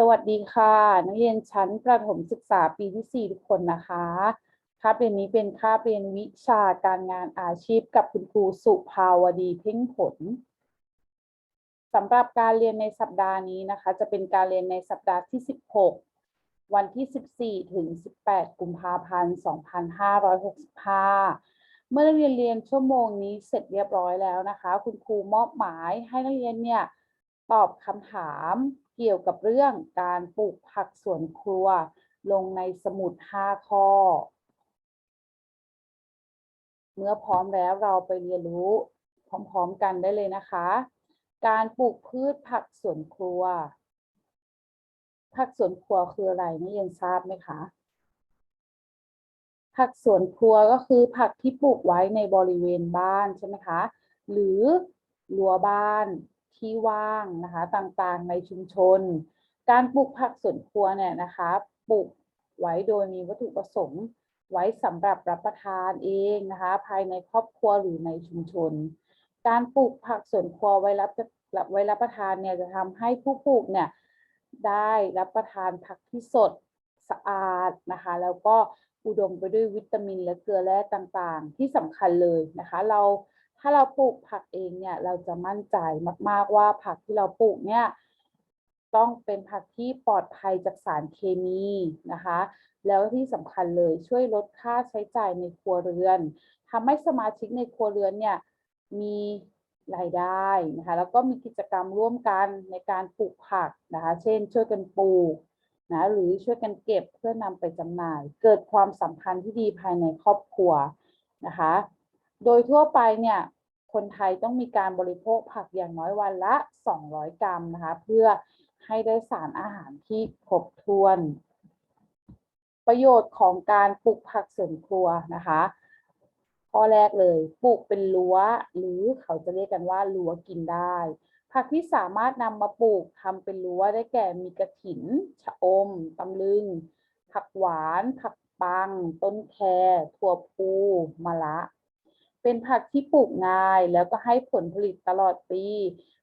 สวัสดีค่ะ นักเรียนชั้นประถมศึกษาปีที่ 4 ทุกคนนะคะคาบเรียนนี้เป็นคาบเรียนวิชาการงานอาชีพกับคุณครูสุภาวดีเพ่งผลสำหรับการเรียนในสัปดาห์นี้นะคะ จะเป็นการเรียนในสัปดาห์ที่ 16 วันที่ 14 ถึง 18 กุมภาพันธ์ 2565เมื่อนักเรียนเรียนชั่วโมงนี้เสร็จเรียบร้อยแล้วนะคะ คุณครูมอบหมายให้นักเรียนเนี่ยตอบคำถาม เกี่ยวกับเรื่องการปลูกผักสวนครัว ลงในสมุด 5 ข้อ เมื่อพร้อมแล้วเราไปเรียนรู้พร้อมๆกันได้เลยนะคะ การปลูกพืชผักสวนครัว ผักสวนครัวคืออะไรนักเรียนทราบไหมคะผักสวนครัวก็คือผักที่ปลูกไว้ในบริเวณบ้านใช่ไหมคะ หรือรั้วบ้าน ที่ว่างนะคะต่างๆในชุมชน การปลูกผักสวนครัวเนี่ยนะคะปลูกไว้โดยมีวัตถุประสงค์ไว้สำหรับรับประทานเองนะคะภายในครอบครัวหรือในชุมชน การปลูกผักสวนครัวไว้รับไว้รับประทานเนี่ยจะทำให้ผู้ปลูกเนี่ยได้รับประทานผักที่สดสะอาดนะคะแล้วก็อุดมไปด้วยวิตามินและเกลือแร่ต่างๆ ที่สำคัญเลยนะคะ เรา ถ้าเราปลูกผักเองเนี่ย เราจะมั่นใจมาก ๆว่าผักที่เราปลูกเนี่ย ต้องเป็นผักที่ปลอดภัยจากสารเคมีนะคะ แล้วที่สำคัญเลยช่วยลดค่าใช้จ่ายในครัวเรือนทำให้สมาชิกในครัวเรือนเนี่ยมีรายได้นะคะ แล้วก็มีกิจกรรมร่วมกันในการปลูกผักนะคะ เช่น ช่วยกันปลูกนะหรือช่วยกันเก็บเพื่อนำไปจำหน่าย เกิดความสัมพันธ์ที่ดีภายในครอบครัวนะคะ โดยทั่วไปเนี่ยคนไทยต้องมีการบริโภคผักอย่างน้อยวันละ 200 กรัมนะคะ เพื่อให้ได้สารอาหารที่ครบถ้วน ประโยชน์ของการปลูกผักสวนครัวนะคะ ข้อแรกเลยปลูกเป็นรั้ว หรือเขาจะเรียกกันว่ารั้วกินได้ ผักที่สามารถนำมาปลูกทำเป็นรั้วได้แก่มีกระถิน ชะอมตำลึง ผักหวาน ผักปัง ต้นแคถั่วพูมะระ เป็นผักที่ปลูกง่าย แล้วก็ให้ผลผลิตตลอดปี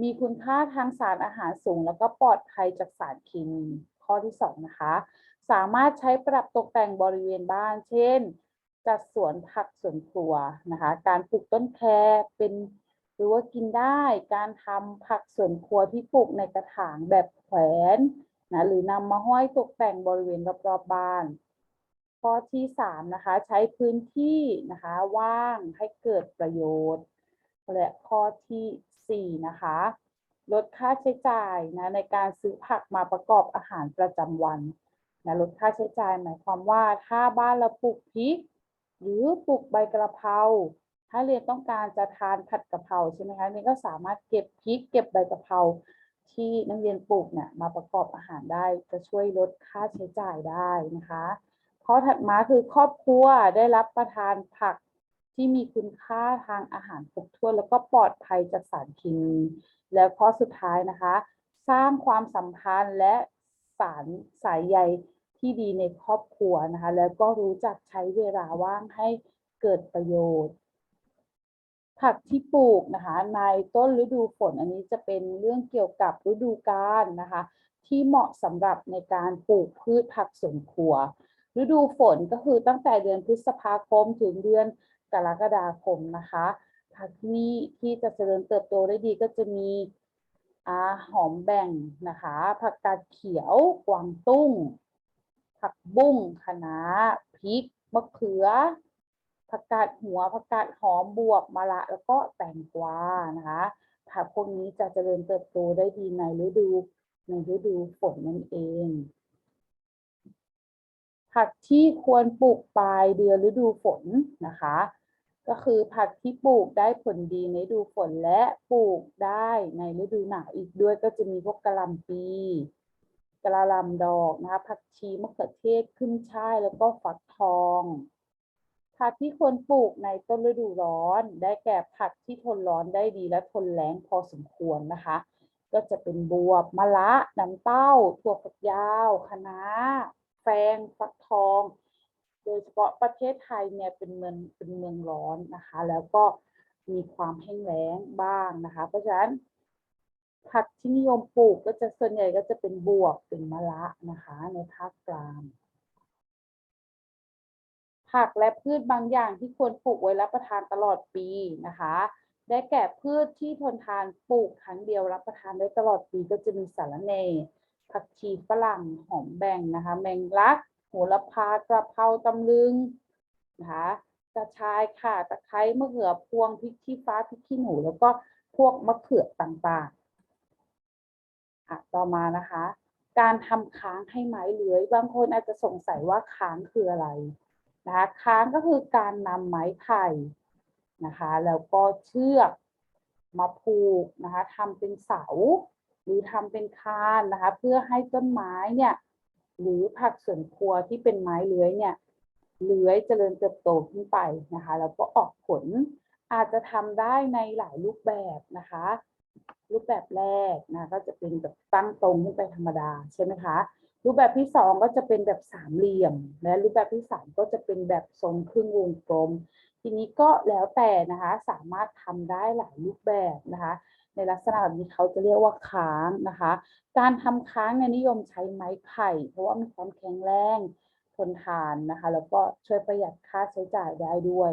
มีคุณค่าทางสารอาหารสูง แล้วก็ปลอดภัยจากสารเคมี ข้อที่สองนะคะ สามารถใช้ปรับตกแต่งบริเวณบ้าน เช่น จัดสวนผักสวนครัวนะคะ การปลูกต้นแครเป็นหรือว่ากินได้ การทำผักสวนครัวที่ปลูกในกระถางแบบแขวนนะหรือนำมาห้อยตกแต่งบริเวณรอบๆบบ้าน ข้อที่สามนะคะใช้พื้นที่นะคะว่างให้เกิดประโยชน์ และข้อที่สี่นะคะลดค่าใช้จ่ายนะในการซื้อผักมาประกอบอาหารประจำวันนะลดค่าใช้จ่ายหมายความว่าถ้าบ้านเราปลูกพริก หรือปลูกใบกระเพราถ้าเรียนต้องการจะทานผัดกะเพราใช่ไหมคะนี่ก็สามารถเก็บพริกเก็บใบกะเพราที่นักเรียนปลูกเนี่ยมาประกอบอาหารได้จะช่วยลดค่าใช้จ่ายได้นะคะ ข้อถัดมาคือครอบครัวได้รับประทานผักที่มีคุณค่าทางอาหารครบถ้วน แล้วก็ปลอดภัยจากสารเคมี แล้วข้อสุดท้ายนะคะ สร้างความสัมพันธ์และสารสายใยที่ดีในครอบครัวนะคะ แล้วก็รู้จักใช้เวลาว่างให้เกิดประโยชน์ ผักที่ปลูกนะคะในต้นฤดูฝนอันนี้จะเป็นเรื่องเกี่ยวกับฤดูกาลนะคะ ที่เหมาะสำหรับในการปลูกพืชผักสวนครัว ฤดูฝนก็คือตั้งแต่เดือนพฤษภาคมถึงเดือนกรกฎาคมนะคะผักนี้ที่จะเจริญเติบโตได้ดีก็จะมีอาหอมแบ่งนะคะ ผักกาดเขียว กวางตุ้ง ผักบุ้งคะน้าพริก มะเขือ ผักกาดหัว ผักกาดหอมบวกมะระแล้วก็แตงกวานะคะ ผักพวกนี้จะเจริญเติบโตได้ดีในฤดูในฤดูฝนนั่นเอง ผักที่ควรปลูกปลายเดือนฤดูฝนนะคะ ก็คือผักที่ปลูกได้ผลดีในฤดูฝนและปลูกได้ในฤดูหนาวอีกด้วยก็จะมีพวกกะหล่ำปีกระหลำดอกนะคะผักชีมะเขือเทศขึ้นช่ายแล้วก็ฟักทองผักที่ควรปลูกในต้นฤดูร้อน ได้แก่ผักที่ทนร้อนได้ดีและทนแล้งพอสมควรนะคะ ก็จะเป็นบวบมะระน้ำเต้าถั่วฝักยาวคะน้า แฟงฟักทอง โดยเฉพาะประเทศไทยเนี่ยเป็นเมืองเป็นเมืองร้อนนะคะ แล้วก็มีความแห้งแล้งบ้างนะคะ เพราะฉะนั้นผักที่นิยมปลูกก็จะส่วนใหญ่ก็จะเป็นบวบเป็นมะระนะคะ ในภาคกลาง ผักและพืชบางอย่างที่ควรปลูกไว้รับประทานตลอดปีนะคะ ได้แก่พืชที่ทนทานปลูกครั้งเดียวรับประทานได้ตลอดปีก็จะมีสารเน ผักชีฝรั่งหอมแบ่งนะคะ แมงลัก โหระพากระเพราตำลึงนะคะกระชายข่าตะไคร้มะเขือพวงพริกขี้ฟ้าพริกขี้หนู แล้วก็พวกมะเขือต่างๆอะต่อมานะคะ การทำค้างให้ไม้เลื้อย บางคนอาจจะสงสัยว่าค้างคืออะไรนะคะค้างก็คือการนำไม้ไผ่นะคะ แล้วก็เชือกมาผูกนะคะทำเป็นเสา หรือทำเป็นคานนะคะ เพื่อให้ต้นไม้เนี่ยหรือผักสวนครัวที่เป็นไม้เลื้อยเนี่ยเลื้อยเจริญเติบโตขึ้นไปนะคะ แล้วก็ออกผลอาจจะทำได้ในหลายรูปแบบนะคะ รูปแบบแรกนะก็จะเป็นแบบตั้งตรงขึ้นไปธรรมดาใช่ไหมคะรูปแบบที่สองก็จะเป็นแบบสามเหลี่ยม และรูปแบบที่สามก็จะเป็นแบบทรงครึ่งวงกลม ทีนี้ก็แล้วแต่นะคะสามารถทำได้หลายรูปแบบนะคะ ในลักษณะแบบนี้เขาจะเรียกว่าค้างนะคะ การทำค้างเนี่ยนิยมใช้ไม้ไผ่เพราะว่ามีความแข็งแรงทนทานนะคะ แล้วก็ช่วยประหยัดค่าใช้จ่ายได้ด้วย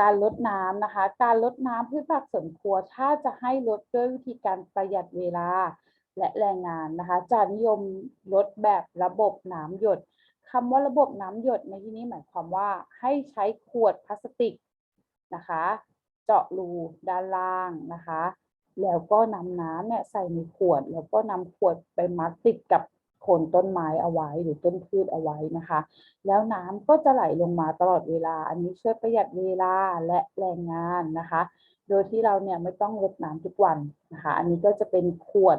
การลดน้ำนะคะ การลดน้ำพืชผักสวนครัวถ้าจะให้ลดด้วยวิธีการประหยัดเวลาและแรงงานนะคะจะนิยมลดแบบระบบน้ำหยดคำว่าระบบน้ำหยดในที่นี้หมายความว่าให้ใช้ขวดพลาสติกนะคะ เจาะรูด้านล่างนะคะ แล้วก็นำน้ำเนี่ยใส่ในขวด แล้วก็นำขวดไปมัดติดกับโคนต้นไม้เอาไว้หรือต้นพืชเอาไว้นะคะ แล้วน้ำก็จะไหลลงมาตลอดเวลา อันนี้ช่วยประหยัดเวลาและแรงงานนะคะ โดยที่เราเนี่ยไม่ต้องรดน้ำทุกวันนะคะ อันนี้ก็จะเป็นขวด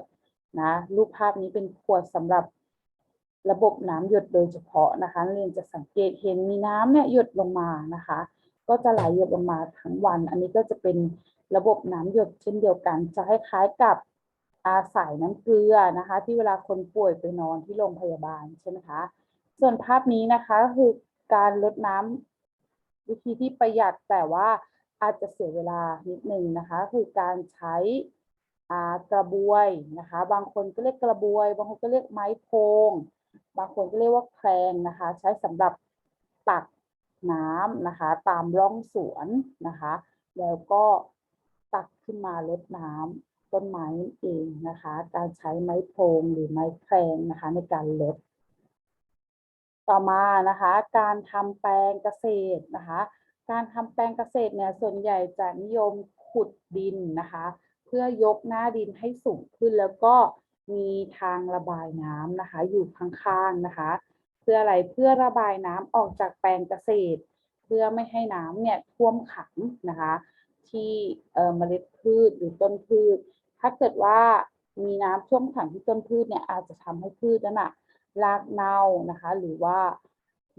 นะรูปภาพนี้เป็นขวดสำหรับระบบน้ำหยดโดยเฉพาะนะคะเรียนจะสังเกตเห็นมีน้ำเนี่ยหยดลงมานะคะ ก็จะไหลหยดลงมาทั้งวัน อันนี้ก็จะเป็นระบบน้ำหยดเช่นเดียวกัน จะคล้ายๆกับอาสายน้ำเกลือนะคะ ที่เวลาคนป่วยไปนอนที่โรงพยาบาลใช่ไหมคะส่วนภาพนี้นะคะก็คือการลดน้ำวิธีที่ประหยัดแต่ว่าอาจจะเสียเวลานิดหนึ่งนะคะ คือการใช้อากระบวยนะคะ บางคนก็เรียกกระบวย บางคนก็เรียกไม้โพง บางคนก็เรียกว่าแครงนะคะ ใช้สำหรับตัก น้ำนะคะ ตามร่องสวนนะคะ แล้วก็ตักขึ้นมาลดน้ำต้นไม้นั่นเองนะคะ การใช้ไม้โพงหรือไม้แครงนะคะในการลด ต่อมานะคะ การทำแปลงเกษตรนะคะ การทำแปลงเกษตรเนี่ยส่วนใหญ่จะนิยมขุดดินนะคะ เพื่อยกหน้าดินให้สูงขึ้นแล้วก็มีทางระบายน้ำนะคะ อยู่ข้างๆนะคะ พื่ออะไรเพื่อระบายน้ำออกจากแปลงเกษตร เพื่อไม่ให้น้ำเนี่ยท่วมขังนะคะ ที่เมล็ดพืชหรือต้นพืช ถ้าเกิดว่ามีน้ำท่วมขังที่ต้นพืชเนี่ยอาจจะทำให้พืชนั้นอะรากเน่านะคะ หรือว่า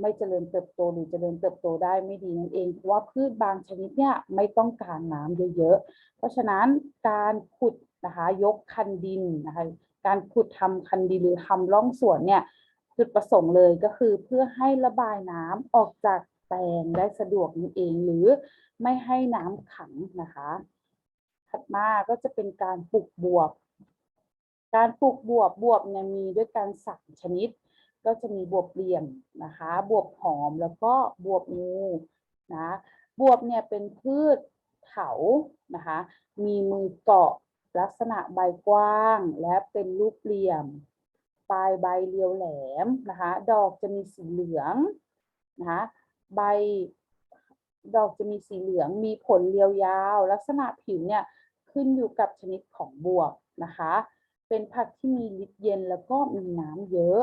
ไม่เจริญเติบโตหรือเจริญเติบโตได้ไม่ดีนั่นเองเพราะว่าพืชบางชนิดเนี่ยไม่ต้องการน้ำเยอะๆ เพราะฉะนั้นการขุดนะคะยกคันดินนะคะ การขุดทำคันดินหรือทำร่องสวนเนี่ย จุดประสงค์เลยก็คือเพื่อให้ระบายน้ำออกจากแปลงได้สะดวกนั่นเอง หรือไม่ให้น้ำขังนะคะ ถัดมาก็จะเป็นการปลูกบวบ การปลูกบวบบวบเนี่ยมีด้วยกันสามชนิด ก็จะมีบวบเหลี่ยมนะคะ บวบหอมแล้วก็บวบงูนะบวบเนี่ยเป็นพืชเถานะคะ มีมือเกาะลักษณะใบกว้าง และเป็นรูปเหลี่ยม ปลายใบเรียวแหลมนะคะ ดอกจะมีสีเหลืองนะคะใบดอกจะมีสีเหลืองมีผลเรียวยาว ลักษณะผิวเนี่ยขึ้นอยู่กับชนิดของบวบนะคะ เป็นผักที่มีฤทธิ์เย็นแล้วก็มีน้ำเยอะ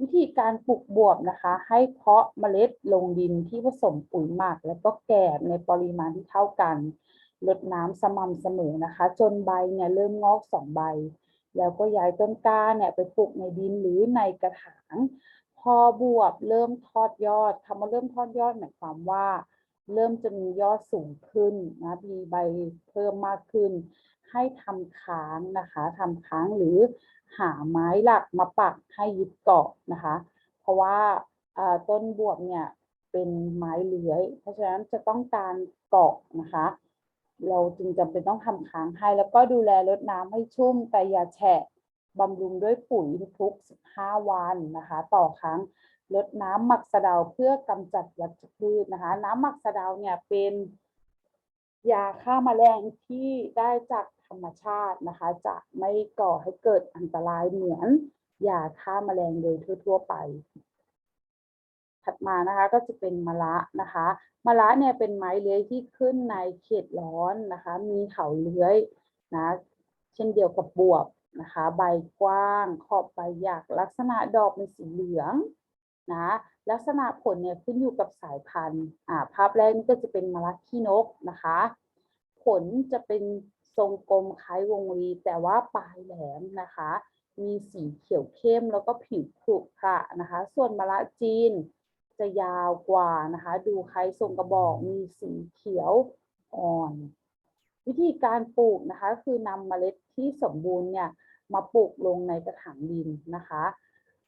วิธีการปลูกบวบนะคะ ให้เพาะเมล็ดลงดินที่ผสมปุ๋ยหมัก แล้วก็แกบในปริมาณที่เท่ากันรดน้ำสม่ำเสมอนะคะ จนใบเนี่ยเริ่มงอกสองใบ แล้วก็ย้ายต้นกล้าเนี่ยไปปลูกในดินหรือในกระถาง พอบวบเริ่มทอดยอดคำว่าเริ่มทอดยอดหมายความว่า เริ่มจะมียอดสูงขึ้นนะมีใบเพิ่มมากขึ้น ให้ทำค้างนะคะทำค้างหรือหาไม้หลักมาปักให้ยึดเกาะนะคะ เพราะว่าอ่าต้นบวบเนี่ยเป็นไม้เลื้อย เพราะฉะนั้นจะต้องการเกาะนะคะ เราจึงจำเป็นต้องทำค้างให้ แล้วก็ดูแลรดน้ำให้ชุ่มแต่อย่าแฉะบำรุงด้วยปุ๋ยทุกๆ15 วันนะคะ ต่อครั้งรดน้ำหมักสะเดาเพื่อกำจัดวัชพืชนะคะ น้ำหมักสะเดาเนี่ยเป็นยาฆ่าแมลงที่ได้จากธรรมชาตินะคะ จะไม่ก่อให้เกิดอันตรายเหมือนยาฆ่าแมลงโดยทั่ว ๆ ไป ถัดมานะคะก็จะเป็นมะระนะคะมะระเนี่ยเป็นไม้เลื้อยที่ขึ้นในเขตร้อนนะคะ มีเขาเลื้อยนะเช่นเดียวกับบวบนะคะ ใบกว้าง ขอบใบหยักลักษณะดอกเป็นสีเหลืองนะลักษณะผลเนี่ยขึ้นอยู่กับสายพันธุ์อ่าภาพแรกนี่ก็จะเป็นมะระขี้นกนะคะ ผลจะเป็นทรงกลมคล้ายวงรีแต่ว่าปลายแหลมนะคะ มีสีเขียวเข้มแล้วก็ผิวขรุขระนะคะ ส่วนมะระจีน จะยาวกว่านะคะ ดูใครทรงกระบอกมีสีเขียวอ่อน วิธีการปลูกนะคะ คือนำเมล็ดที่สมบูรณ์เนี่ยมาปลูกลงในกระถางดินนะคะ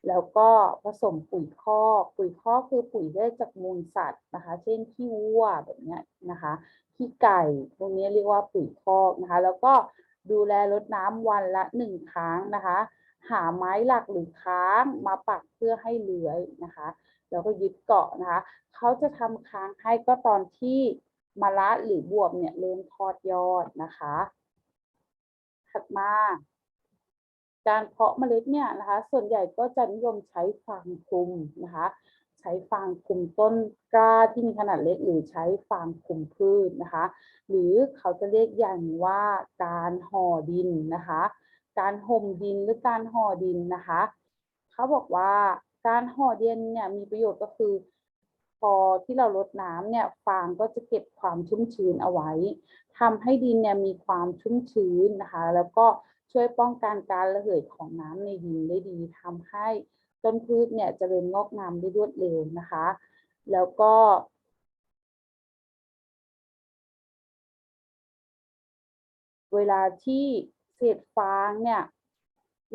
แล้วก็ผสมปุ๋ยคอกปุ๋ยคอกคือปุ๋ยได้จากมูลสัตว์นะคะ เช่นขี้วัวแบบนี้นะคะขี้ไก่พวกนี้เรียกว่าปุ๋ยคอกนะคะ แล้วก็ดูแลรดน้ำวันละหนึ่งครั้งนะคะ หาไม้หลักหรือค้างมาปักเพื่อให้เลื้อยนะคะ แล้วก็ยึดเกาะนะคะ เขาจะทำค้างให้ก็ตอนที่มะระหรือบวบเนี่ยเริ่มทอดยอดนะคะ ถัดมาการเพาะเมล็ดเนี่ยนะคะ ส่วนใหญ่ก็จะนิยมใช้ฟางคลุมนะคะ ใช้ฟางคลุมต้นกล้าที่มีขนาดเล็กหรือใช้ฟางคลุมพืชนะคะ หรือเขาจะเรียกอย่างว่าการห่อดินนะคะ การห่มดินหรือการห่อดินนะคะ เขาบอกว่า การห่อดินเนี่ยมีประโยชน์ก็คือ พอที่เราลดน้ำเนี่ยฟางก็จะเก็บความชุ่มชื้นเอาไว้ทำให้ดินเนี่ยมีความชุ่มชื้นนะคะ แล้วก็ช่วยป้องกันการระเหยของน้ำในดินได้ดีทำให้ต้นพืชเนี่ยเจริญงอกงามได้รวดเร็วนะคะ แล้วก็เวลาที่เศษฟางเนี่ย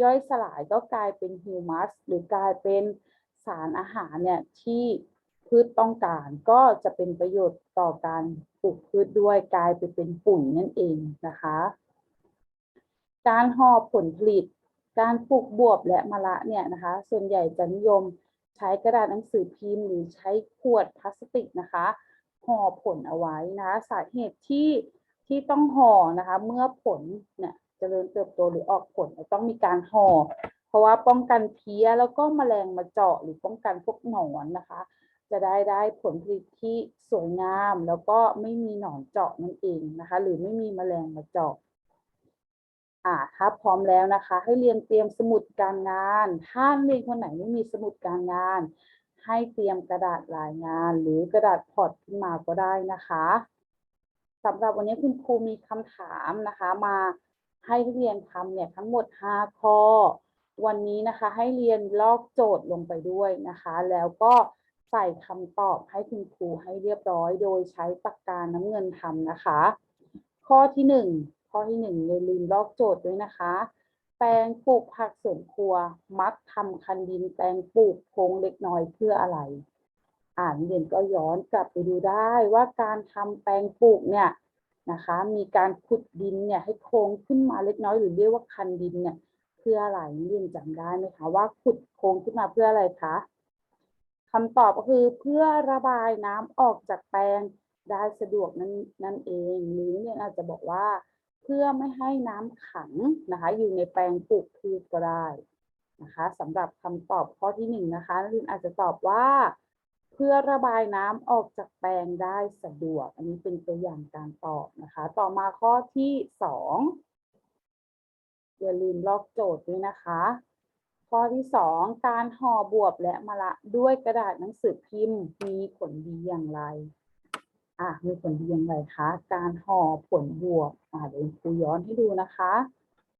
ย่อยสลายก็กลายเป็นฮิวมัสหรือกลายเป็นสารอาหารเนี่ยที่พืชต้องการก็จะเป็นประโยชน์ต่อการปลูกพืชด้วยกลายไปเป็นปุ๋ยนั่นเองนะคะ การห่อผลผลิต การปลูกบวบและมะระเนี่ยนะคะ ส่วนใหญ่จะนิยมใช้กระดาษหนังสือพิมพ์หรือใช้ขวดพลาสติกนะคะห่อผลเอาไว้นะะสาเหตุที่ที่ต้องห่อนะคะ เมื่อผลเนี่ย เจริญเติบโตหรือออกผลต้องมีการห่อเพราะว่าป้องกันเพี้ยแล้วก็แมลงมาเจาะหรือป้องกันพวกหนอนนะคะ จะได้ได้ผลผลิตที่สวยงาม แล้วก็ไม่มีหนอนเจาะนั่นเองนะคะ หรือไม่มีแมลงมาเจาะอ่าถ้าพร้อมแล้วนะคะ ให้เรียนเตรียมสมุดการงาน ถ้านักเรียนคนไหนไม่มีสมุดการงาน ให้เตรียมกระดาษรายงาน หรือกระดาษพอร์ตขึ้นมาก็ได้นะคะสำหรับวันนี้คุณครูมีคำถามนะคะมา ให้เรียนทำเนี่ยทั้งหมด 5 ข้อ วันนี้นะคะให้เรียนลอกโจทย์ลงไปด้วยนะคะ แล้วก็ใส่คำตอบให้คุณครูให้เรียบร้อย โดยใช้ปากกาน้ำเงินทำนะคะ ข้อที่หนึ่งข้อที่หนึ่งอย่าลืมลอกโจทย์ด้วยนะคะ แปลงปลูกผักสวนครัว มักทำคันดินแปลงปลูกโพงเล็กน้อยเพื่ออะไร อ่านเรียนก็ย้อนกลับไปดูได้ว่าการทำแปลงปลูกเนี่ย นะคะ มีการขุดดินเนี่ยให้โค้งขึ้นมาเล็กน้อยหรือเรียกว่าคันดินเนี่ยเพื่ออะไรเรียนจำได้ไหมคะว่าขุดโค้งขึ้นมาเพื่ออะไรคะคำตอบก็คือเพื่อระบายน้ำออกจากแปลงได้สะดวกนั่นนั่นเอง หรือเรียอาจจะบอกว่า เพื่อไม่ให้น้ำขังนะคะอยู่ในแปลงปลูกพืชก็ได้นะคะสำหรับคำตอบข้อที่หนึ่งนะคะนักเรียนอาจจะตอบว่า พื่อระบายน้ำออกจากแปลงได้สะดวก อันนี้เป็นตัวอย่างการตอบนะคะ ต่อมาข้อที่สองอย่าลืมลอกโจทย์ด้วยนะคะ ข้อที่สองการห่อบวบและมะระด้วยกระดาษหนังสือพิมพ์มีผลดีอย่างไรอะมีผลดีอย่างไรคะ การห่อผลบวบอ่าเดี๋ยวครูย้อนให้ดูนะคะ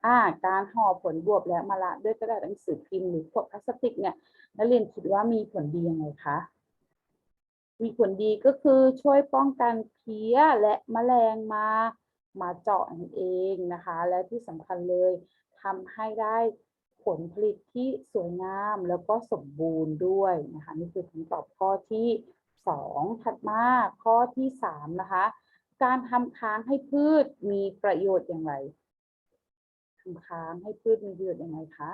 อ่าการห่อผลบวบและมะระด้วยกระดาษหนังสือพิมพ์หรือขวดพลาสติกเนี่ยนักเรียนคิดว่ามีผลดีอยังไงคะ มีผลดีก็คือช่วยป้องกันเพี้ยและแมลงมามาเจาะนั่นเองนะคะ และที่สำคัญเลยทำให้ได้ผลผลิตที่สวยงามแล้วก็สมบูรณ์ด้วยนะคะนี่คือคำตอบข้อที่สองถัดมาข้อที่สามนะคะ การทำค้างให้พืชมีประโยชน์อย่างไรทำค้างให้พืชมีประโยชน์อย่างไรคะ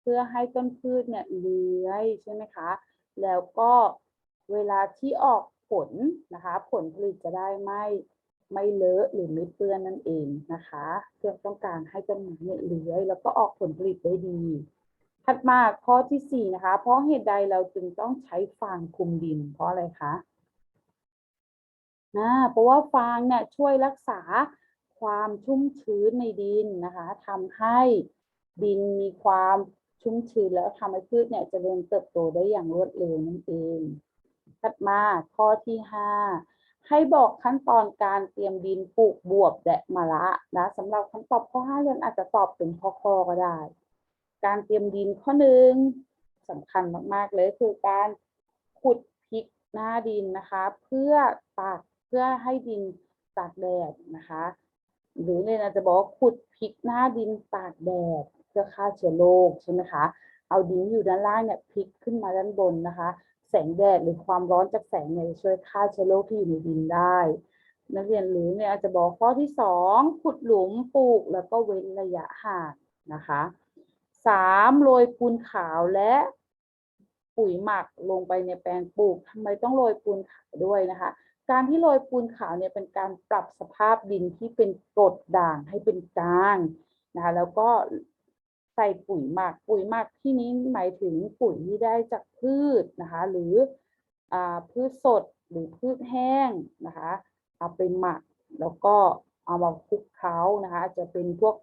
เพื่อให้ต้นพืชเนี่ยเลื้อยใช่ไหมคะ แล้วก็ เวลาที่ออกผลนะคะ ผลผลิตจะได้ไม่ไม่เลอะหรือไม่เปื้อนนั่นเองนะคะเพื่อต้องการให้ต้นไม้เนี่ยเลื้อยแล้วก็ออกผลผลิตได้ดี ถัดมาข้อที่สี่นะคะเพราะเหตุใดเราจึงต้องใช้ฟางคุมดิน เพราะอะไรคะนะเพราะว่าฟางเนี่ยช่วยรักษาความชุ่มชื้นในดินนะคะทำให้ดินมีความชุ่มชื้นแล้วทำให้พืชเนี่ยเจริญเติบโตได้อย่างรวดเร็วนั่นเอง ถัดมาข้อที่ห้าให้บอกขั้นตอนการเตรียมดินปลูกบวบและมะระนะสำหรับคำตอบข้อห้าเรียนอาจจะตอบเป็นข้อๆก็ได้ การเตรียมดินข้อหนึ่งสำคัญมากๆเลยคือการขุดพลิกหน้าดินนะคะ เพื่อตากเพื่อให้ดินตากแดดนะคะ หรือเนี่ยอาจจะบอกขุดพลิกหน้าดินตากแดดเพื่อฆ่าเชื้อโรคใช่ไหมคะเอาดินอยู่ด้านล่างเนี่ยพลิกขึ้นมาด้านบนนะคะ แสงแดดหรือความร้อนจากแสงเนี่ยจะช่วยฆ่าเชื้อโรคที่อยู่ในดินได้ นักเรียนหรือเนี่ยอาจจะบอกข้อที่สองขุดหลุมปลูกแล้วก็เว้นระยะห่างนะคะสามโรยปูนขาวและปุ๋ยหมักลงไปในแปลงปลูกทำไมต้องโรยปูนขาวด้วยนะคะ การที่โรยปูนขาวเนี่ยเป็นการปรับสภาพดินที่เป็นกรดด่างให้เป็นกลางนะคะแล้วก็ ใส่ปุ๋ยหมักปุ๋ยหมักที่นี้หมายถึงปุ๋ยที่ได้จากพืชนะคะ หรืออพืชสดหรือพืชแห้งนะคะเอาไปหมักแล้วก็เอามาคลุกเคล้านะคะ จะเป็นพวก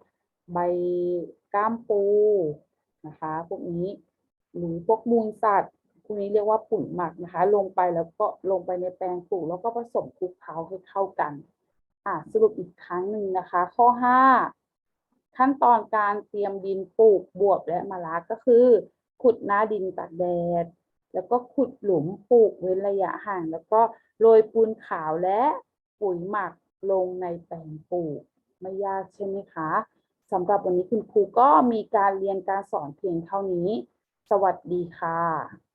ใบก้ามปูนะคะ พวกนี้หรือพวกมูลสัตว์พวกนี้เรียกว่าปุ๋ยหมักนะคะ ลงไปแล้วก็ลงไปในแปลงปลูกแล้วก็ผสมคลุกเคล้าให้เข้ากัน อะสรุปอีกครั้งหนึ่งนะคะ ข้อ5 ขั้นตอนการเตรียมดินปลูกบวบและมะระก็คือ ขุดหน้าดินตากแดด แล้วก็ขุดหลุมปลูกเว้นระยะห่าง แล้วก็โรยปูนขาวและปุ๋ยหมักลงในแปลงปลูกไม่ยากใช่ไหมคะสำหรับวันนี้คุณครูก็มีการเรียนการสอนเพียงเท่านี้ สวัสดีค่ะ